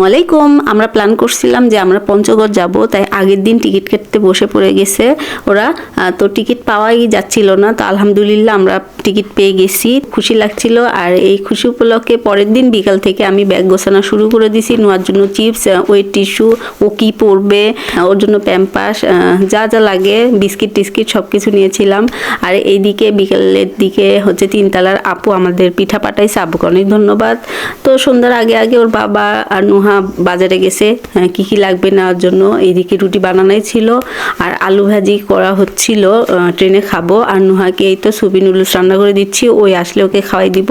ওয়ালাইকুম আমরা প্ল্যান করছিলাম যে আমরা পঞ্চগড় যাব, তাই আগের দিন টিকিট কাটতে বসে পড়ে গেছে ওরা। তো টিকিট পাওয়াই যাচ্ছিল না, তো আলহামদুলিল্লাহ আমরা টিকিট পেয়ে গেছি। খুশি লাগছিল আর এই খুশি উপলক্ষে পরের দিন বিকাল থেকে আমি ব্যাগ গোছানো শুরু করে দিছি, নোয়ার জন্য চিপস ওয়েট টিস্যু ও কি পরবে ওর জন্য প্যাম্পাস যা যা লাগে, বিস্কিট টিস্কিট সব কিছু নিয়েছিলাম। আর এইদিকে বিকেলের দিকে হচ্ছে তিনতলার আপু আমাদের পিঠা পাঠাইছে আপুকে অনেক ধন্যবাদ। তো সন্ধ্যার আগে আগে ওর বাবা আর নুহা বাজারে গেছে হ্যাঁ, কি কি লাগবে নেওয়ার জন্য? এদিকে রুটি বানানোই ছিল আর আলু ভাজি করা হচ্ছিল ট্রেনে খাব। আর নুহাকে এই তো সুপি নুডলস রান্না করে দিচ্ছি ওই আসলে ওকে খাওয়াই দিব।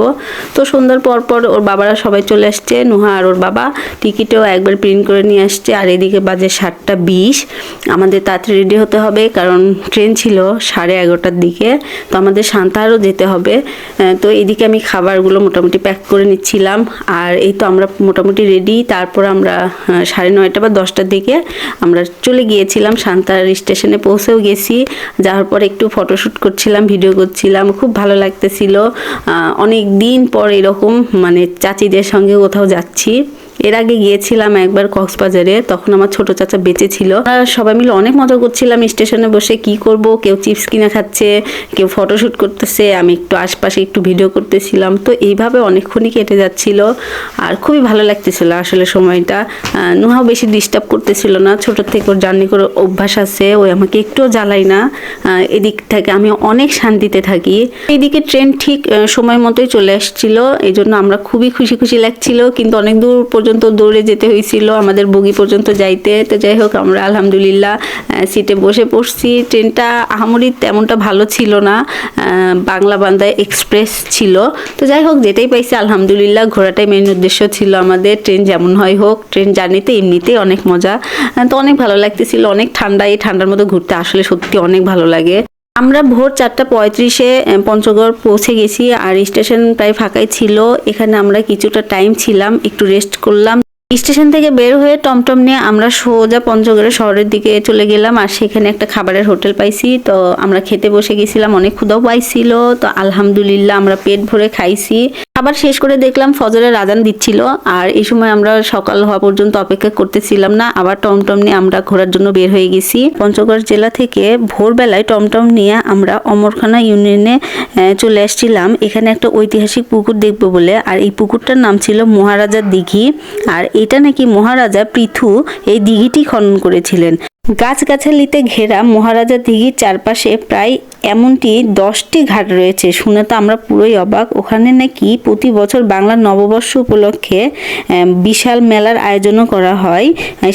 তো সন্ধ্যার পর পর ওর বাবারা সবাই চলে আসছে নুহা আর ওর বাবা। টিকিটও একবার প্রিন্ট করে নিয়ে আসছে আর এদিকে বাজে সাতটা বিশ। আমাদের তাড়াতাড়ি রেডি হতে হবে কারণ ট্রেন ছিল সাড়ে এগারোটার দিকে। তো আমাদের সান্তাহারও যেতে হবে। তো এদিকে আমি খাবারগুলো মোটামুটি প্যাক করে নিচ্ছিলাম। আর এই তো আমরা মোটামুটি রেডি তারপর আমরা সাড়ে নয়টা বা দশটার দিকে আমরা চলে গিয়েছিলাম শান্তার স্টেশনে পৌঁছেও গেছি। যাওয়ার পর একটু ফটোশ্যুট করছিলাম ভিডিও করছিলাম, খুব ভালো লাগতেছিল। অনেক দিন পর এরকম মানে চাচিদের সঙ্গে কোথাও যাচ্ছি। এর আগে গিয়েছিলাম একবার কক্সবাজারে, তখন আমার ছোট চাচা বেঁচে ছিল। সবাই মিলে অনেক মজা করছিলাম, স্টেশনে বসে কি করব, কেউ চিপস কিনে খাচ্ছে, কেউ ফটোশ্যুট করতেছে, আমি একটু আশপাশে একটু ভিডিও করতেছিলাম। তো এইভাবে অনেকক্ষণই কেটে যাচ্ছিল আর খুবই ভালো লাগতেছিল আসলে সময়টা। নুহাও বেশি ডিস্টার্ব করতেছিল না, ছোট থেকে ওর জার্নি করে অভ্যাস আছে, ওই আমাকে একটুও জ্বালাই না। এদিক থেকে আমি অনেক শান্তিতে থাকি। এইদিকে ট্রেন ঠিক সময় মতোই চলে আসছিল এই জন্য আমরা খুবই খুশি খুশি লাগছিল, কিন্তু অনেক দূর পর্যন্ত দৌড়ে যেতে হয়েছিল, আমাদের বগি পর্যন্ত যাইতে। তো যাই হোক, আমরা আলহামদুলিল্লাহ সিটে বসে পড়ছি। ট্রেনটা আহামরি তেমনটা ভালো ছিল না বাংলা বান্দায় এক্সপ্রেস ছিল। তো যাই হোক যেটাই পাইছি, আলহামদুলিল্লাহ, ঘোরাটাই মেন উদ্দেশ্য ছিল আমাদের। ট্রেন যেমন হয় হোক, ট্রেন জার্নিতে এমনিতেই অনেক মজা। তো অনেক ভালো লাগতেছিল, অনেক ঠান্ডা, এই ঠান্ডার মতো ঘুরতে আসলে সত্যি অনেক ভালো লাগে। আমরা ভোর চারটা পঁয়ত্রিশে পঞ্চগড় পৌঁছে গেছি আর স্টেশন প্রায় ফাঁকাই ছিল। এখানে আমরা কিছুটা টাইম ছিলাম, একটু রেস্ট করলাম। স্টেশন থেকে বের হয়ে টমটম নিয়ে আমরা সোজা পঞ্চগড়ের শহরের দিকে চলে গেলাম আর সেখানে একটা খাবারের হোটেল পাইছি। তো আমরা খেতে বসে গেছিলাম, অনেক ক্ষুদাও পাইছিল। তো আলহামদুলিল্লাহ আমরা পেট ভরে খাইছি। খাবার শেষ করে দেখলাম ফজরের আজান দিচ্ছিল, আর এই সময় আমরা সকাল হওয়া পর্যন্ত অপেক্ষা করতেছিলাম না। আবার টমটম নিয়ে আমরা ঘোরার জন্য বের হয়ে গেছি। পঞ্চগড় জেলা থেকে ভোরবেলায় টমটম নিয়ে আমরা অমরখানা ইউনিয়নে চলে আসছিলাম। এখানে একটা ঐতিহাসিক পুকুর দেখব বলে, আর এই পুকুরটার নাম ছিল মহারাজার দিঘি। আর এটা নাকি মহারাজা পৃথু এই দিঘিটি খনন করেছিলেন। গাছগাছালিতে ঘেরা মহারাজা দিঘির চারপাশে প্রায় এমনটি দশটি ঘাট রয়েছে। শুনে তো আমরা পুরোই অবাক। ওখানে নাকি প্রতি বছর বাংলার নববর্ষ উপলক্ষে বিশাল মেলার আয়োজনও করা হয়।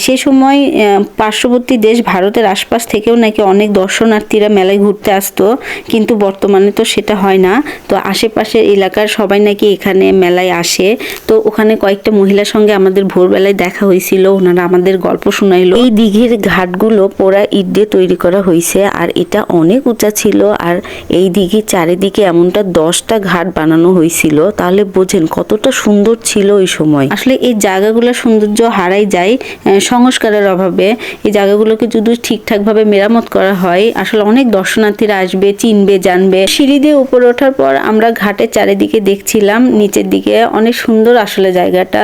সে সময় পার্শ্ববর্তী দেশ ভারতের আশপাশ থেকেও নাকি অনেক দর্শনার্থীরা মেলায় ঘুরতে আসতো, কিন্তু বর্তমানে তো সেটা হয় না। তো আশেপাশের এলাকার সবাই নাকি এখানে মেলায় আসে। তো ওখানে কয়েকটা মহিলার সঙ্গে আমাদের ভোরবেলায় দেখা হয়েছিল। ওনারা আমাদের গল্প শোনাইলো। এই দিঘির ঘাটগুলো পোড়া ইট দিয়ে তৈরি করা হয়েছে আর এটা অনেক উঁচা ছিল, আর এই দিঘির চারিদিকে এমনটা দশটা ঘাট বানানো হয়েছিল তাহলে বোঝেন কতটা সুন্দর ছিল ওই সময়। আসলে এই জায়গাগুলো সৌন্দর্য হারাই যায় সংস্কারের অভাবে। এই জায়গাগুলোকে যদি ঠিকঠাকভাবে মেরামত করা হয়, আসলে অনেক দর্শনার্থীরা আসবে, চিনবে, জানবে। সিঁড়ি দিয়ে উপরে ওঠার পর আমরা ঘাটের চারিদিকে দেখছিলাম, নিচের দিকে অনেক সুন্দর আসলে জায়গাটা।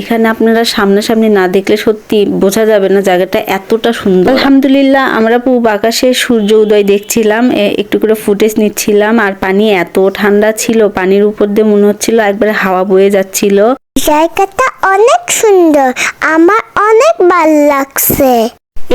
এখানে আপনারা সামনাসামনি না দেখলে সত্যি বোঝা যাবে না জায়গাটা এতটা সুন্দর আলহামদুলিল্লাহ আমরা পূব আকাশে সূর্য উদয় দেখছিলাম এ, একটু করে ফুটেজ নিচ্ছিলাম আর পানি এত ঠান্ডা ছিল পানির উপর দিয়ে মনে হচ্ছিল একবারে হাওয়া বয়ে যাচ্ছিল। জায়গাটা অনেক সুন্দর আমার অনেক ভালো লাগছে।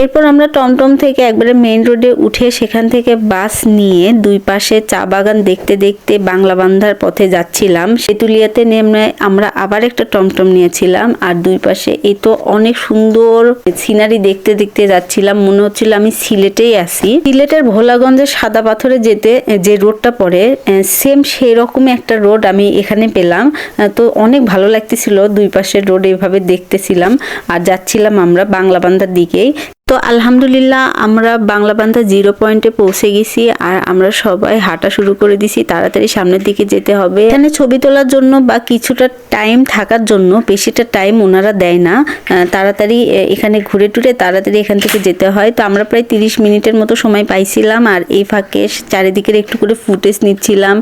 এরপর আমরা টমটম থেকে একবারে মেইন রোডে উঠে সেখান থেকে বাস নিয়ে দুই পাশে চা বাগান দেখতে দেখতে বাংলা বান্ধার পথে যাচ্ছিলাম। সেতুলিয়াতে নেমে আমরা আবার একটা টমটম নিয়েছিলাম আর দুই পাশে এই তো অনেক সুন্দর সিনারি দেখতে দেখতে যাচ্ছিলাম। মনে হচ্ছিল আমি সিলেটেই আসি সিলেটের ভোলাগঞ্জের সাদা পাথরে যেতে, যে রোডটা পড়ে সেম সেই রকমই একটা রোড আমি এখানে পেলাম। তো অনেক ভালো লাগতেছিল। দুই পাশের রোড এইভাবে দেখতেছিলাম। আর যাচ্ছিলাম আমরা বাংলা বান্ধার দিকেই। তো আলহামদুলিল্লাহ আমরা বাংলা বান্ধা জিরো পয়েন্টে পৌঁছে গেছি আর আমরা সবাই হাঁটা শুরু করে দিছি। তাড়াতাড়ি সামনের দিকে যেতে হবে। এখানে ছবি তোলার জন্য বা কিছুটা টাইম থাকার জন্য, বেশিটা টাইম ওনারা দেয় না। তাড়াতাড়ি এখানে ঘুরে টুরে তাড়াতাড়ি এখান থেকে যেতে হয়। তো আমরা প্রায় তিরিশ মিনিটের মতো সময় পাইছিলাম আর এই ফাঁকে চারিদিকের একটু করে ফুটেজ নিচ্ছিলাম।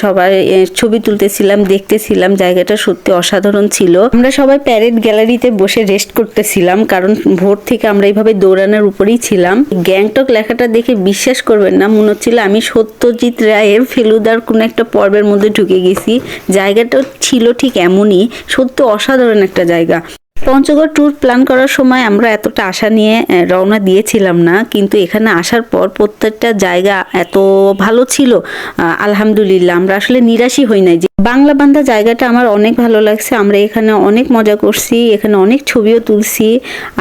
সবার ছবি তুলতেছিলাম, দেখতেছিলাম। জায়গাটা সত্যি অসাধারণ ছিল। আমরা সবাই প্যারেড গ্যালারিতে বসে রেস্ট করতেছিলাম। কারণ ভোর থেকে আমরা এইভাবে দৌড়ানোর উপরেই ছিলাম। গ্যাংটক লেখাটা দেখে বিশ্বাস করবেন না, মনে হচ্ছিল আমি সত্যজিৎ রায়ের ফেলুদার কোনো একটা পর্বের মধ্যে ঢুকে গেছি। জায়গাটা ছিল ঠিক এমনই, সত্য অসাধারণ একটা জায়গা। পঞ্চগড় ট্যুর প্ল্যান করার সময় আমরা এতটা আশা নিয়ে রওনা দিয়েছিলাম না, কিন্তু এখানে আসার পর প্রত্যেকটা জায়গা এত ভালো ছিল আলহামদুলিল্লাহ। আমরা আসলে নিরাশই হই নাই বাংলা বান্ধা জায়গাটা আমার অনেক ভালো লাগছে। আমরা এখানে অনেক মজা করছি এখানে অনেক ছবিও তুলছি।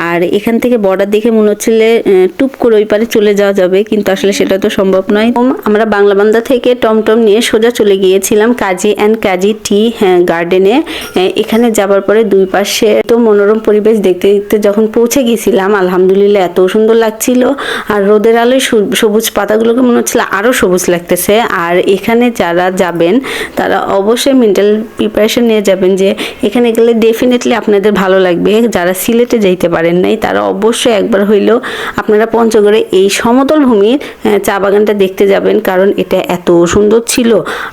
আর এখান থেকে বর্ডার দেখে মনে হচ্ছিল আহ, টুপ করে ওই পারে চলে যাওয়া যাবে কিন্তু আসলে সেটা তো সম্ভব নয়। আমরা বাংলা বান্ধা থেকে টমটম নিয়ে সোজা চলে গিয়েছিলাম কাজী অ্যান্ড কাজী টি গার্ডেনে এখানে যাবার পরে দুই পাশে তো মনোরম পরিবেশ দেখতে দেখতে যখন পৌঁছে গেছিলাম আলহামদুলিল্লাহ এত সুন্দর লাগছিল। আর রোদের আলোয় সবুজ পাতাগুলোকে মনে হচ্ছিল আরও সবুজ লাগতেছে। আর এখানে যারা যাবেন তারা অবশ্যই মেন্টাল প্রিপারেশন নিয়ে যাবেন যে এখানে গেলে ডেফিনেটলি আপনাদের ভালো লাগবে। যারা সিলেটে যাইতে পারেন নাই, তারা অবশ্যই একবার হইলেও আপনারা পঞ্চগড়ে এই সমতল ভূমির চা বাগানটা দেখতে যাবেন। কারণ এটা এত সুন্দর ছিল।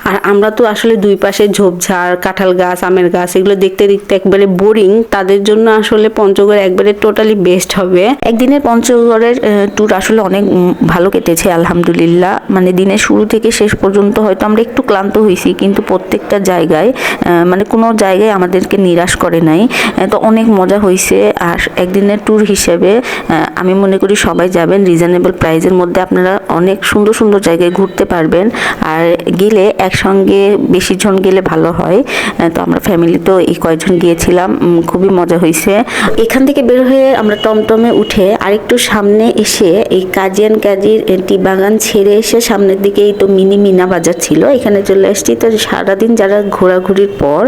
আর আমরা তো আসলে দুই পাশে ঝোপঝাড়, কাঁঠাল গাছ, আমের গাছ, এগুলো দেখতে দেখতে একবারে বোরিং তাদের জন্য আসলে পঞ্চগড় একবারে টোটালি বেস্ট হবে। একদিনের পঞ্চগড়ের ট্যুর আসলে অনেক ভালো কেটেছে, আলহামদুলিল্লাহ। মানে দিনের শুরু থেকে শেষ পর্যন্ত হয়তো আমরা একটু ক্লান্ত হয়েছি কিন্তু প্রত্যেকটা জায়গায় মানে কোনো জায়গায় আমাদেরকে নিরাশ করে নাই। তো অনেক মজা হয়েছে আর একদিনের ট্যুর হিসেবে আমি মনে করি সবাই যাবেন। রিজনেবল প্রাইজের মধ্যে আপনারা অনেক সুন্দর সুন্দর জায়গায় ঘুরতে পারবেন। আর গেলে একসঙ্গে বেশি জন গেলে ভালো হয়। তো আমরা ফ্যামিলি তো এই কয়েকজন গিয়েছিলাম। খুবই মজা হয়েছে এখান থেকে বের হয়ে আমরা টমটমে উঠে আরেকটু সামনে এসে এই কাজিয়ান কাজির টি বাগান ছেড়ে এসে সামনের দিকে এই তো মিনি মিনা বাজার ছিল। এখানে চলে আসছি তো সারাদিন যারা ঘোরাঘুরির পর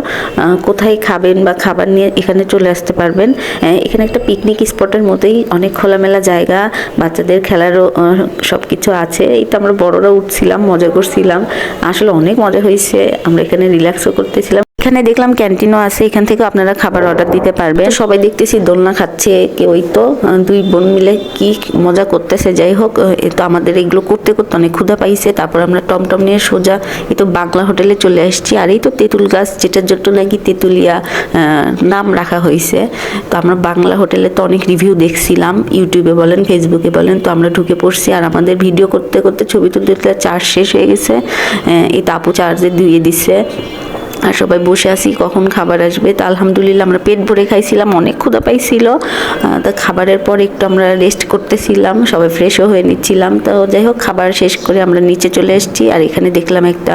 কোথায় খাবেন বা খাবার নিয়ে এখানে চলে আসতে পারবেন এখানে একটা পিকনিক স্পটের মতোই অনেক খোলামেলা জায়গা, বাচ্চাদের খেলারও সব কিছু আছে। এই তো আমরা বড়রা উঠছিলাম, মজা করছিলাম। আসলে অনেক মজা হয়েছে, আমরা এখানে রিল্যাক্সও করতেছিলাম। এখানে দেখলাম ক্যান্টিনও আছে, এখান থেকে আপনারা খাবার অর্ডার দিতে পারবেন। সবাই দেখতেছি দোলনা খাচ্ছে কেউ ওই তো দুই বোন মিলে কি মজা করতেছে, যাই হোক তো আমাদের এগুলো করতে করতে অনেক ক্ষুধা পাইছে, তারপর আমরা টমটম নিয়ে সোজা এই তো বাংলা হোটেলে চলে আসছি। আর এই তো তেঁতুল গাছ, যেটার জন্য নাকি তেঁতুলিয়া নাম রাখা হয়েছে তো আমরা বাংলা হোটেলে তো অনেক রিভিউ দেখছিলাম, ইউটিউবে বলেন, ফেসবুকে বলেন, তো আমরা ঢুকে পড়ছি। আর আমাদের ভিডিও করতে করতে ছবি তুলতে তুলতে চার্জ শেষ হয়ে গেছে এই তাপু চার্জে ধুয়ে দিচ্ছে আর সবাই বসে আছি, কখন খাবার আসবে? তা আলহামদুলিল্লাহ আমরা পেট ভরে খাইছিলাম, অনেক ক্ষুধা পাইছিল। তা খাবারের পর একটু আমরা রেস্ট করতেছিলাম, সবাই ফ্রেশও হয়ে নিচ্ছিলাম। তো যাই হোক, খাবার শেষ করে আমরা নিচে চলে এসেছি আর এখানে দেখলাম একটা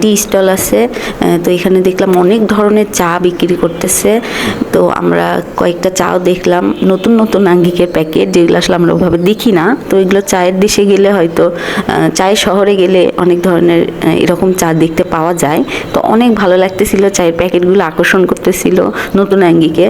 টি স্টল আছে। তো এখানে দেখলাম অনেক ধরনের চা বিক্রি করতেছে। তো আমরা কয়েকটা চাও দেখলাম, নতুন নতুন আঙ্গিকের প্যাকেট যেগুলো আসলে আমরা ওভাবে দেখি না। তো এগুলো চায়ের দেশে গেলে হয়তো চায়ের শহরে গেলে অনেক ধরনের এরকম চা দেখতে পাওয়া যায়। তো অনেক ভালো লাগতেছিল চায়ের প্যাকেটগুলো আকর্ষণ করতেছিল নতুন আঙ্গিকে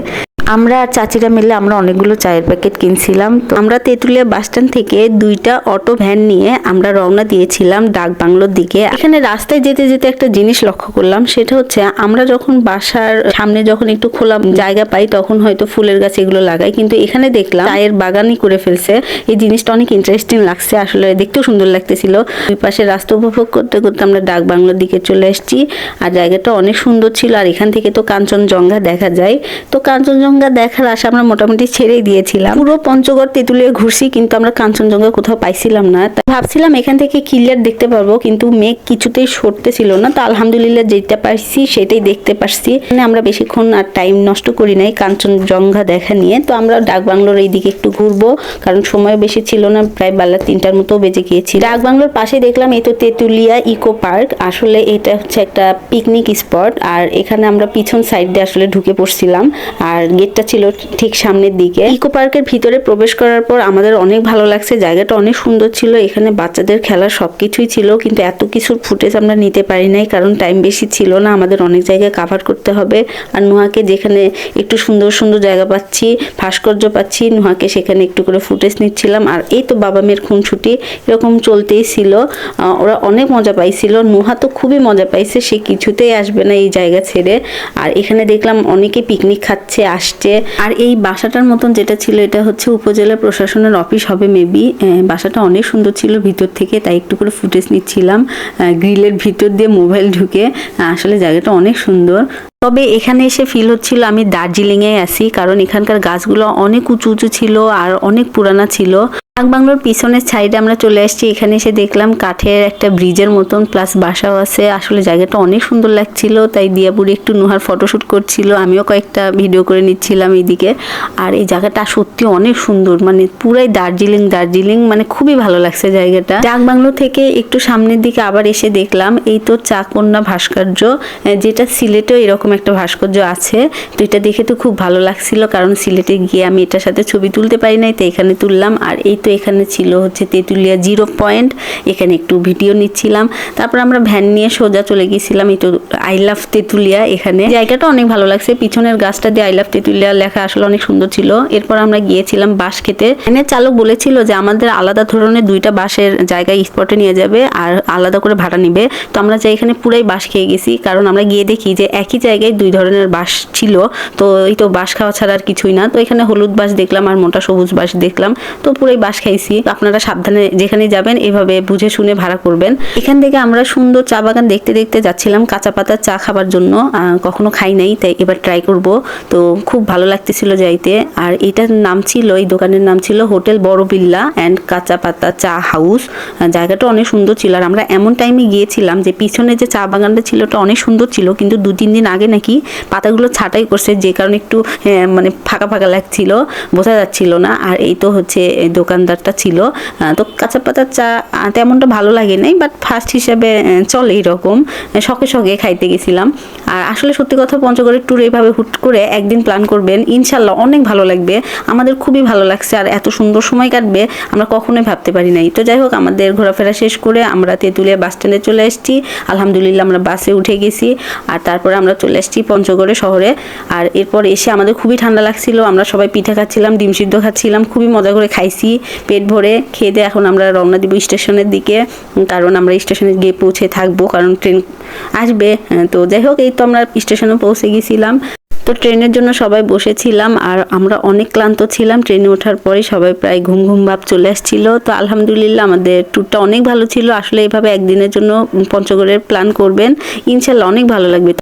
আমরা আর চাচিরা মিলে আমরা অনেকগুলো চায়ের প্যাকেট কিনছিলাম। তো আমরা তেঁতুলিয়া বাসস্ট্যান্ড থেকে দুইটা অটো ভ্যান নিয়ে আমরা রওনা দিয়েছিলাম ডাক বাংলোর দিকে। এখানে রাস্তায় যেতে যেতে একটা জিনিস লক্ষ্য করলাম, সেটা হচ্ছে আমরা যখন বাসার সামনে যখন একটু খোলা জায়গা পাই, তখন হয়তো ফুলের গাছ এগুলো লাগাই, কিন্তু এখানে দেখলাম চায়ের বাগানই করে ফেলছে। এই জিনিসটা অনেক ইন্টারেস্টিং লাগছে, আসলে দেখতেও সুন্দর লাগতেছিল। দুই পাশে রাস্তা উপভোগ করতে করতে আমরা ডাক বাংলোর দিকে চলে এসেছি, আর জায়গাটা অনেক সুন্দর ছিল। আর এখান থেকে তো কাঞ্চনজঙ্ঘা দেখা যায়। তো কাঞ্চনজঙ্ঘা দেখার আশা আমরা মোটামুটি ছেড়েই দিয়েছিলাম। পুরো পঞ্চগড় তেঁতুলিয়া ঘুরছি কিন্তু আমরা কাঞ্চনজঙ্ঘা কোথাও পাইছিলাম না। ভাবছিলাম এখান থেকে ক্লিয়ার দেখতে পারব, কিন্তু মেঘ কিছুতেই সরতে ছিল না। তো আলহামদুলিল্লাহ যেটা পারছি সেটাই দেখতে পারছি। মানে আমরা বেশিক্ষণ আর টাইম নষ্ট করি নাই কাঞ্চনজঙ্ঘা দেখা নিয়ে। তো আমরা ডাক বাংলোর এইদিকে একটু ঘুরবো, কারণ সময় বেশি ছিল না, প্রায় বেলা তিনটার মতো বেজে গিয়েছি ডাক বাংলোর পাশে দেখলাম এই তো তেঁতুলিয়া ইকো পার্ক। আসলে এটা হচ্ছে একটা পিকনিক স্পট আর এখানে আমরা পিছন সাইড দিয়ে আসলে ঢুকে পড়ছিলাম। আর গেটটা ছিল ঠিক সামনের দিকে। ইকো পার্কের ভিতরে প্রবেশ করার পর আমাদের অনেক ভালো লাগছে। জায়গাটা অনেক সুন্দর ছিল। এখানে বাচ্চাদের খেলার সব কিছুই ছিল, কিন্তু এত কিছুর ফুটেজ আমরা নিতে পারি নাই, কারণ টাইম বেশি ছিল না। আমাদের অনেক জায়গায় কাভার করতে হবে। আর নুহাকে যেখানে একটু সুন্দর সুন্দর জায়গা পাচ্ছি, ভাস্কর্য পাচ্ছি, নুহাকে সেখানে একটু করে ফুটেজ নিচ্ছিলাম। আর এই তো বাবা মেয়ের খুনছুটি এরকম চলতেই ছিল। ওরা অনেক মজা পাইছিল। নুহা তো খুবই মজা পাইছে, সে কিছুতেই আসবে না এই জায়গা ছেড়ে। আর এখানে দেখলাম অনেকে পিকনিক খাচ্ছে, আসছে। আর এই বাসাটার মতন যেটা ছিল, এটা হচ্ছে উপজেলা প্রশাসনের অফিস হবে মেবি বাসাটা অনেক সুন্দর ছিল ভিতর থেকে, তাই একটু করে ফুটেজ নিচ্ছিলাম। গ্রিলের ভিতর দিয়ে মোবাইল ঢুকে। আসলে জায়গাটা অনেক সুন্দর। তবে এখানে এসে ফিল হচ্ছিল আমি দার্জিলিংয়ে আসি কারণ এখানকার গাছগুলো অনেক উঁচু উঁচু ছিল আর অনেক পুরানা ছিল। ডাক বাংলোর পিছনের সাইডে আমরা চলে আসছি। এখানে এসে দেখলাম কাঠের একটা ব্রিজের মতন প্লাস বাসাও আছে। আসলে জায়গাটা অনেক সুন্দর লাগছিল, তাই দিয়াপুরি একটু নুহার ফটোশ্যুট করছিল। আমিও কয়েকটা ভিডিও করে নিচ্ছিলাম এইদিকে। আর এই জায়গাটা সত্যি অনেক সুন্দর মানে পুরাই দার্জিলিং দার্জিলিং মানে খুবই ভালো লাগছে জায়গাটা। ডাক বাংলো থেকে একটু সামনের দিকে আবার এসে দেখলাম, এই তো চাকন্যা ভাস্কর্য যেটা সিলেটেও এরকম একটা ভাস্কর্য আছে। তো এটা দেখে তো খুব ভালো লাগছিল, কারণ সিলেটে গিয়ে আমি এটার সাথে ছবি তুলতে পারি নাই তো এখানে তুললাম। আর এই তো এখানে ছিল হচ্ছে তেঁতুলিয়া জিরো পয়েন্ট। এখানে একটু ভিডিও নিচ্ছিলাম। তারপর আমরা ভ্যান নিয়ে সোজা চলে গেছিলাম, এই তো আই লাভ তেঁতুলিয়া এখানে। জায়গাটা অনেক ভালো লাগছে, পিছনের গাছটা দিয়ে আই লাভ তেঁতুলিয়া লেখা আসলে অনেক সুন্দর ছিল। এরপর আমরা গিয়েছিলাম বাস খেতে। ভ্যানের চালক বলেছিল যে, আমাদের আলাদা ধরনের দুইটা বাসের জায়গায় স্পটে নিয়ে যাবে আর আলাদা করে ভাড়া নিবে। তো আমরা যাই এখানে পুরাই বাস খেয়ে গেছি, কারণ আমরা গিয়ে দেখি যে, একই জায়গায় দুই ধরনের বাস ছিল। তো এই তো বাস খাওয়া ছাড়া আর কিছুই না। তো এখানে হলুদ বাস দেখলাম আর মোটা সবুজ বাস দেখলাম। তো পুরাই বাস খাইছি। আপনারা সাবধানে যেখানে যাবেন, এভাবে বুঝে শুনে ভাড়া করবেন। এখান থেকে আমরা সুন্দর চা বাগান দেখতে দেখতে যাচ্ছিলাম। কাঁচা পাতার চা খাবার জন্য কখনো খাই নাই, তাই এবার ট্রাই করব। তো খুব ভালো লাগতেছিল যাইতে। আর এটার নাম ছিল, এই দোকানের নাম ছিল হোটেল বড় বিল্লা অ্যান্ড কাঁচা পাতা চা হাউস। জায়গাটা অনেক সুন্দর ছিল। আর আমরা এমন টাইমে গিয়েছিলাম যে পিছনে যে চা বাগানটা ছিল, ওটা অনেক সুন্দর ছিল। কিন্তু দু তিন দিন আগে নাকি পাতাগুলো ছাঁটাই করছে, যে কারণে একটু মানে ফাঁকা ফাঁকা লাগছিল, বোঝা যাচ্ছিল না। আর এই তো হচ্ছে এই দোকানদারটা ছিল। তো কাঁচা পাতার চা তেমনটা ভালো লাগে নাই বাট ফার্স্ট হিসাবে চলে এরকম। শখে শখে খাইতে গেছিলাম। আর আসলে সত্যি কথা পঞ্চগড়ের ট্যুর এইভাবে হুট করে একদিন প্ল্যান করবেন ইনশাল্লাহ অনেক ভালো লাগবে। আমাদের খুবই ভালো লাগছে আর এত সুন্দর সময় কাটবে, আমরা কখনোই ভাবতে পারি নাই। তো যাই হোক, আমাদের ঘোরাফেরা শেষ করে আমরা তেঁতুলিয়া বাস স্ট্যান্ডে চলে এসেছি। আলহামদুলিল্লাহ আমরা বাসে উঠে গেছি। আর তারপরে আমরা চলে এসেছি পঞ্চগড়ে শহরে। আর এরপর এসে আমাদের খুবই ঠান্ডা লাগছিল, আমরা সবাই পিঠা খাচ্ছিলাম, ডিম সিদ্ধ খাচ্ছিলাম, খুবই মজা করে খাইছি। পেট ভরে খেয়ে এখন আমরা রওনা দিব স্টেশনের দিকে, কারণ আমরা স্টেশনে গিয়ে পৌঁছে থাকব, কারণ ট্রেন আসবে। তো যাই হোক, এই তো আমরা স্টেশনে পৌঁছে গেছিলাম। তো ট্রেনের জন্য সবাই বসেছিলাম আর আমরা অনেক ক্লান্ত ছিলাম। ট্রেনে ওঠার পরে সবাই প্রায় ঘুম ঘুম ভাব চলে আসছিল। তো আলহামদুলিল্লাহ আমাদের ট্যুরটা অনেক ভালো ছিল। আসলে এইভাবে একদিনের জন্য পঞ্চগড়ের প্ল্যান করবেন। ইনশাল্লাহ অনেক ভালো লাগবে।